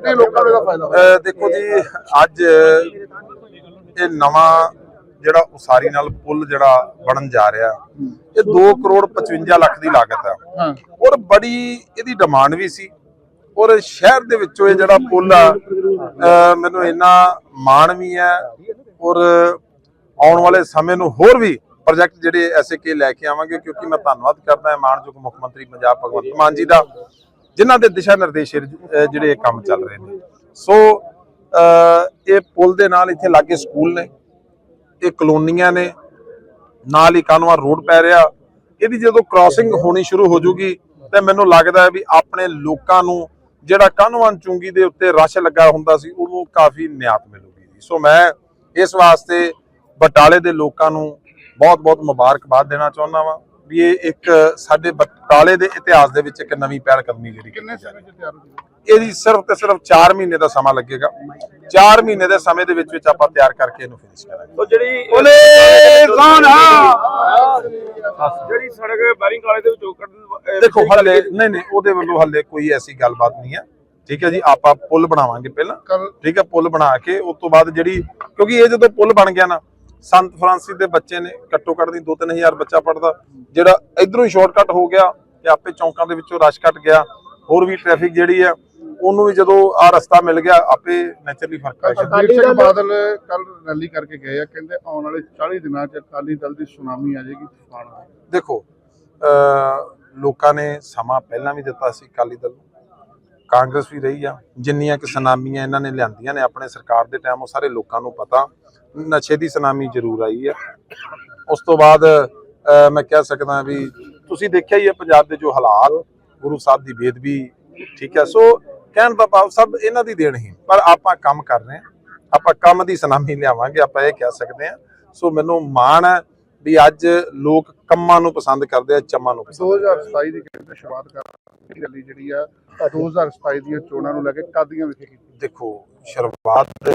ਕਿੰਨੇ ਲੋਕਾਂ ਨੂੰ ਇਹਦਾ ਫਾਇਦਾ ਹੋਇਆ? ਦੇਖੋ ਜੀ ਅੱਜ ਇਹ ਨਵਾਂ ਜਿਹੜਾ ਉਸਾਰੀ ਨਾਲ ਪੁਲ ਜਿਹੜਾ ਬਣਨ ਜਾ ਰਿਹਾ ਇਹ 2 ਕਰੋੜ 55 ਲੱਖ ਦੀ ਲਾਗਤ ਹੈ। ਔਰ ਬੜੀ ਇਹਦੀ ਡਿਮਾਂਡ ਵੀ ਸੀ। ਔਰ ਸ਼ਹਿਰ ਦੇ ਵਿੱਚੋਂ ਇਹ ਜਿਹੜਾ ਪੁਲ ਆ ਮੈਨੂੰ ਇੰਨਾ ਮਾਣ ਵੀ ਹੈ। ਔਰ ਆਉਣ ਵਾਲੇ ਸਮੇਂ ਨੂੰ ਹੋਰ ਵੀ ਪ੍ਰੋਜੈਕਟ ਜਿਹੜੇ ਐਸੇ ਕੇ ਲੈ ਕੇ ਆਵਾਂਗੇ ਕਿਉਂਕਿ ਮੈਂ ਧੰਨਵਾਦ ਕਰਦਾ ਹਾਂ ਮਾਨਯੋਗ ਮੁੱਖ ਮੰਤਰੀ ਪੰਜਾਬ ਭਗਵੰਤ ਮਾਨ ਜੀ ਦਾ। ਜਿਨ੍ਹਾਂ ਦੇ ਦਿਸ਼ਾ ਨਿਰਦੇਸ਼ ਜਿਹੜੇ ਇਹ ਕੰਮ ਚੱਲ ਰਹੇ ਨੇ। ਸੋ ਇਹ ਪੁਲ ਦੇ ਨਾਲ ਇੱਥੇ ਲਾਗੇ ਸਕੂਲ ਨੇ, ਇਹ ਕਲੋਨੀਆਂ ਨੇ, ਨਾਲ ਹੀ ਕਾਨਵਾ ਰੋਡ ਪੈ ਰਿਹਾ। ਇਹਦੀ ਜਦੋਂ ਕ੍ਰਾਸਿੰਗ ਹੋਣੀ ਸ਼ੁਰੂ ਹੋ ਜੂਗੀ, ਤੇ ਮੈਨੂੰ ਲੱਗਦਾ ਹੈ ਵੀ ਆਪਣੇ ਲੋਕਾਂ ਨੂੰ ਜਿਹੜਾ ਕਾਨਵਾਨ ਚੁੰਗੀ ਦੇ ਉੱਤੇ ਰਸ਼ ਲੱਗਾ ਹੁੰਦਾ ਸੀ, ਉਹਨੂੰ ਕਾਫੀ ਨਿਆਤ ਮਿਲੂਗੀ। ਜੀ। ਸੋ ਮੈਂ ਇਸ ਵਾਸਤੇ ਬਟਾਲੇ ਦੇ ਲੋਕਾਂ ਨੂੰ ਬਹੁਤ-ਬਹੁਤ ਮੁਬਾਰਕਬਾਦ ਦੇਣਾ ਚਾਹੁੰਦਾ ਵਾਂ। ਵੀ ਇਹ ਇੱਕ ਸਾਡੇ ਬਟਾਲੇ ਦੇ ਇਤਿਹਾਸ ਦੇ ਵਿੱਚ ਇੱਕ ਨਵੀਂ ਪਹਿਲ ਕਦਮੀ ਜਿਹੜੀ ਕਿੰਨੇ ਸਮੇਂ ਚ ਤਿਆਰ ਹੋ ਜੂਗਾ। ਇਹਦੀ ਸਿਰਫ ਤੇ ਸਿਰਫ 4 ਮਹੀਨੇ ਦਾ ਸਮਾਂ ਲੱਗੇਗਾ। 4 ਮਹੀਨੇ ਦੇ ਸਮੇਂ ਦੇ ਵਿੱਚ ਵਿੱਚ ਆਪਾਂ ਤਿਆਰ ਕਰਕੇ ਇਹਨੂੰ ਫਿਨਿਸ਼ ਕਰਾਂਗੇ। ਉਹ ਜਿਹੜੀ ਬੋਲੇ ਸੋਨਾ ਜਿਹੜੀ ਸੜਕ ਬੈਰਿੰਗ ਵਾਲੇ ਦੇ ਵਿੱਚੋਂ ਕੱਢਣ ਦੇਖੋ ਹੱਲੇ ਨਹੀਂ ਨਹੀਂ ਉਹਦੇ ਵੱਲੋਂ ਹੱਲੇ ਕੋਈ ਐਸੀ ਗੱਲਬਾਤ ਨਹੀਂ ਹੈ। ਠੀਕ ਹੈ ਜੀ ਆਪਾਂ ਪੁਲ ਬਣਾਵਾਂਗੇ ਪਹਿਲਾਂ। ਠੀਕ ਹੈ ਪੁਲ ਬਣਾ ਕੇ ਉਸ ਤੋਂ ਬਾਅਦ ਜਿਹੜੀ ਕਿਉਂਕਿ ਇਹ ਜਦੋਂ ਪੁਲ ਬਣ ਗਿਆ ਨਾ ਸੰਤ ਫਰਾਂਸਿਸ ਦੇ ਬੱਚੇ ਨੇ ਘੱਟੋ ਘੱਟ ਦੀ 2-3000 ਬੱਚਾ ਪੜਦਾ ਜਿਹੜਾ ਇਧਰੋਂ ਹੀ ਸ਼ਾਰਟਕਟ ਹੋ ਗਿਆ ਤੇ ਆਪੇ ਚੌਂਕਾਂ ਦੇ ਵਿੱਚੋਂ ਰਸ਼ ਘਟ ਗਿਆ ਹੋਰ ਵੀ ਟ੍ਰੈਫਿਕ ਜਿਹੜੀ ਆ ਉਹਨੂੰ ਵੀ ਜਦੋਂ ਆ ਰਸਤਾ ਮਿਲ ਗਿਆ ਆਪੇ ਨੇਚਰਲੀ ਫ਼ਰਕ ਪੈ ਜਾਂਦਾ ਅਕਾਲੀ ਸਿੰਘ ਬਾਦਲ ਕੱਲ ਰੈਲੀ ਕਰਕੇ ਗਏ ਆ ਕਹਿੰਦੇ ਆਉਣ ਵਾਲੇ 40 ਦਿਨਾਂ ਚ ਅਕਾਲੀ ਦਲ ਦੀ ਸੁਨਾਮੀ ਆ ਜਾਏਗੀ ਤੂਫਾਨ। ਦੇਖੋ ਅਹ ਲੋਕਾਂ ਨੇ ਸਮਾਂ ਪਹਿਲਾਂ ਵੀ ਦਿੱਤਾ ਸੀ ਅਕਾਲੀ ਦਲ ਨੂੰ। ਕਾਂਗਰਸ ਵੀ ਰਹੀ ਆ, ਜਿੰਨੀਆਂ ਕਿ ਸੁਨਾਮੀਆਂ ਇਹਨਾਂ ਨੇ ਲਿਆਂਦੀਆਂ ਨੇ ਆਪਣੇ ਸਰਕਾਰ ਦੇ ਟਾਈਮ ਉਹ ਸਾਰੇ ਲੋਕਾਂ ਨੂੰ ਪਤਾ। ਨਸ਼ੇ ਦੀ ਸੁਨਾਮੀ ਜ਼ਰੂਰ ਆਈ ਹੈ ਉਸ ਤੋਂ ਬਾਅਦ ਅਹ ਮੈਂ ਕਹਿ ਸਕਦਾ ਵੀ ਤੁਸੀਂ ਦੇਖਿਆ ਹੀ ਹੈ ਪੰਜਾਬ ਦੇ ਜੋ ਹਾਲਾਤ, ਗੁਰੂ ਸਾਹਿਬ ਦੀ ਬੇਦਬੀ ਠੀਕ ਹੈ ਸੋ ਕਹਿਣ ਦਾ ਭਾਵ ਸਭ ਇਹਨਾਂ ਦੀ ਦੇਣ ਹੀ, ਪਰ ਆਪਾਂ ਕੰਮ ਕਰ ਰਹੇ ਹਾਂ। ਆਪਾਂ ਕੰਮ ਦੀ ਸੁਨਾਮੀ ਲਿਆਵਾਂਗੇ, ਆਪਾਂ ਇਹ ਕਹਿ ਸਕਦੇ ਹਾਂ। ਸੋ ਮੈਨੂੰ ਮਾਣ ਹੈ ਵੀ ਅੱਜ ਲੋਕ ਕੰਮਾਂ ਨੂੰ ਪਸੰਦ ਕਰਦੇ ਆ ਚੰਮਾਂ ਨੂੰ ਪਸੰਦ 2027 ਦੀ ਕਹਿੰਦੇ ਸ਼ੁਰੂਆਤ ਕਰ ਰੈਲੀ ਜਿਹੜੀ ਆ 2027 ਦੀਆਂ ਚੋਣਾਂ ਨੂੰ ਲੈ ਕੇ ਕਾਦੀਆਂ ਵਿਖੇ ਕੀਤੀ? ਦੇਖੋ ਸ਼ੁਰੂਆਤ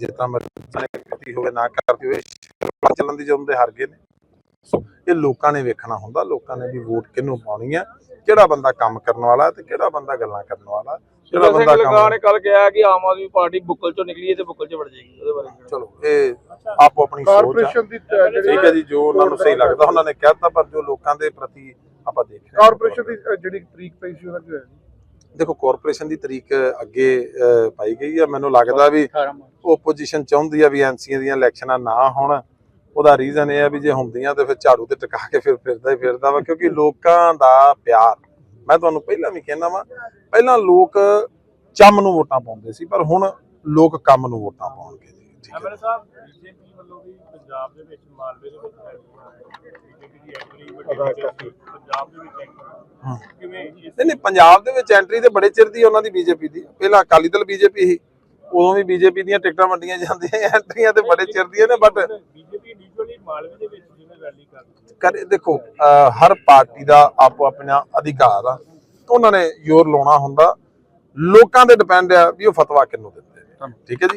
ਜਿੱਦਾਂ ਮਰਜ਼ੀ ਕਰਤੀ ਹੋਵੇ ਨਾ ਹੋਵੇ ਸ਼ੁਰੂਆਤ ਚੱਲਣ ਦੀ ਜਦੋਂ ਦੇ ਹਾਰ ਗਏ ਨੇ। ਸੋ ਇਹ ਲੋਕਾਂ ਨੇ ਵੇਖਣਾ ਹੁੰਦਾ ਲੋਕਾਂ ਨੇ ਵੀ ਵੋਟ ਕਿਹਨੂੰ ਪਾਉਣੀ ਆ ਕਿਹੜਾ ਬੰਦਾ ਕੰਮ ਕਰਨ ਵਾਲਾ ਤੇ ਕਿਹੜਾ ਬੰਦਾ ਗੱਲਾਂ ਕਰਨ ਵਾਲਾ। ਕਿਹੜਾ ਜਿਹੜਾ ਬੰਦਾ ਸਿੰਘ ਲਗਾ ਨੇ ਕੰਮ ਕੱਲ ਕਿਹਾ ਕਿ ਆਮ ਆਦਮੀ ਪਾਰਟੀ ਬੁੱਕਲ ਚੋਂ ਨਿਕਲੀ ਹੈ ਤੇ ਬੁੱਕਲ ਚ ਵੜ ਜਾਏਗੀ ਉਹਦੇ ਬਾਰੇ ਕੀ ਚਲੋ ਇਹ ਆਪੋ ਆਪਣੀ ਸੋਚ ਆ। ਕਾਰਪੋਰੇਸ਼ਨ ਦੀ ਅਹ, ਜਿਹੜੀ ਠੀਕ ਹੈ ਜੀ ਜੋ ਉਹਨਾਂ ਨੂੰ ਸਹੀ ਲੱਗਦਾ ਉਹਨਾਂ ਨੇ ਕਹਿਤਾ ਪਰ ਜੋ ਲੋਕਾਂ ਦੇ ਪ੍ਰਤੀ ਆਪਾਂ ਦੇਖ ਰਹੇ। ਕਾਰਪੋਰੇਸ਼ਨ ਦੀ ਜਿਹੜੀ ਤਰੀਕ ਪਈ ਸੀ ਉਹਦਾ ਕੀ ਹੋਇਆ ਜੀ? ਦੇਖੋ ਕਾਰਪੋਰੇਸ਼ਨ ਦੀ ਤਰੀਕ ਅੱਗੇ ਅਹ, ਪਾਈ ਗਈ ਆ। ਮੈਨੂੰ ਲੱਗਦਾ ਵੀ ਓਪੋਜੀਸ਼ਨ ਚਾਹੁੰਦੀ ਆ ਵੀ ਐਨਸੀਆਂ ਦੀਆਂ ਇਲੈਕਸ਼ਨਾਂ ਨਾ ਹੋਣ। ਉਹਦਾ ਰੀਜ਼ਨ ਇਹ ਆ ਵੀ ਜੇ ਹੁੰਦੀਆਂ ਤੇ ਫਿਰ ਝਾੜੂ ਤੇ ਟਿਕਾ ਕੇ ਫਿਰ ਫਿਰਦਾ ਹੀ ਫਿਰਦਾ ਵਾ ਕਿਉਂਕਿ ਲੋਕਾਂ ਦਾ ਪਿਆਰ ਮੈਂ ਤੁਹਾਨੂੰ ਪਹਿਲਾਂ ਵੀ ਕਹਿੰਦਾ ਵਾਂ ਪਹਿਲਾਂ ਲੋਕ ਚੰਮ ਨੂੰ ਵੋਟਾਂ ਪਾਉਂਦੇ ਸੀ ਪਰ ਹੁਣ ਲੋਕ ਕੰਮ ਨੂੰ ਵੋਟਾਂ ਪਾਉਣਗੇ ਜੀ ਠੀਕ ਹੈ ਐਮਐਲਏ ਸਾਹਿਬ ਬੀਜੇਪੀ ਵੱਲੋਂ ਵੀ ਪੰਜਾਬ ਦੇ ਵਿੱਚ ਮਾਲਵੇ ਦੇ ਵਿੱਚ ਬੀਜੇਪੀ ਦੀ ਐਂਟਰੀ ਵੱਡੀ ਸੀ ਪੰਜਾਬ ਦੇ ਵਿੱਚ ਹਾਂ। ਐਂਟਰੀ ਕਿਵੇਂ ਇਸ ਨਹੀਂ ਨਹੀਂ ਪੰਜਾਬ ਦੇ ਵਿੱਚ ਐਂਟਰੀ ਤੇ ਬੜੇ ਚਿਰ ਦੀ ਉਹਨਾਂ ਦੀ ਬੀਜੇਪੀ ਦੀ ਪਹਿਲਾਂ ਅਕਾਲੀ ਦਲ ਬੀਜੇਪੀ ਸੀ ਉਦੋਂ ਵੀ ਬੀਜੇਪੀ ਦੀਆਂ ਟਿਕਟਾਂ ਵੰਡੀਆਂ ਜਾਂਦੀਆਂ ਐਂਟਰੀਆਂ ਤੇ ਬੜੇ ਚਿਰ ਦੀਆਂ ਨੇ ਬਟ ਬੀਜੇਪੀ ਇੰਡੀਵਿਜੂਅਲੀ ਮਾਲਵੇ ਦੇ ਵਿੱਚ ਕਰ ਦੇਖੋ ਅਹ ਹਰ ਪਾਰਟੀ ਦਾ ਆਪੋ ਆਪਣਾ ਅਧਿਕਾਰ ਆ। ਉਹਨਾਂ ਨੇ ਜ਼ੋਰ ਲਾਉਣਾ ਹੁੰਦਾ। ਲੋਕਾਂ ਦੇ ਡਿਪੈਂਡ ਆ ਵੀ ਉਹ ਫਤਵਾ ਕਿੰਨੂੰ ਦਿੰਦੇ ਨੇ। ਠੀਕ ਹੈ ਜੀ?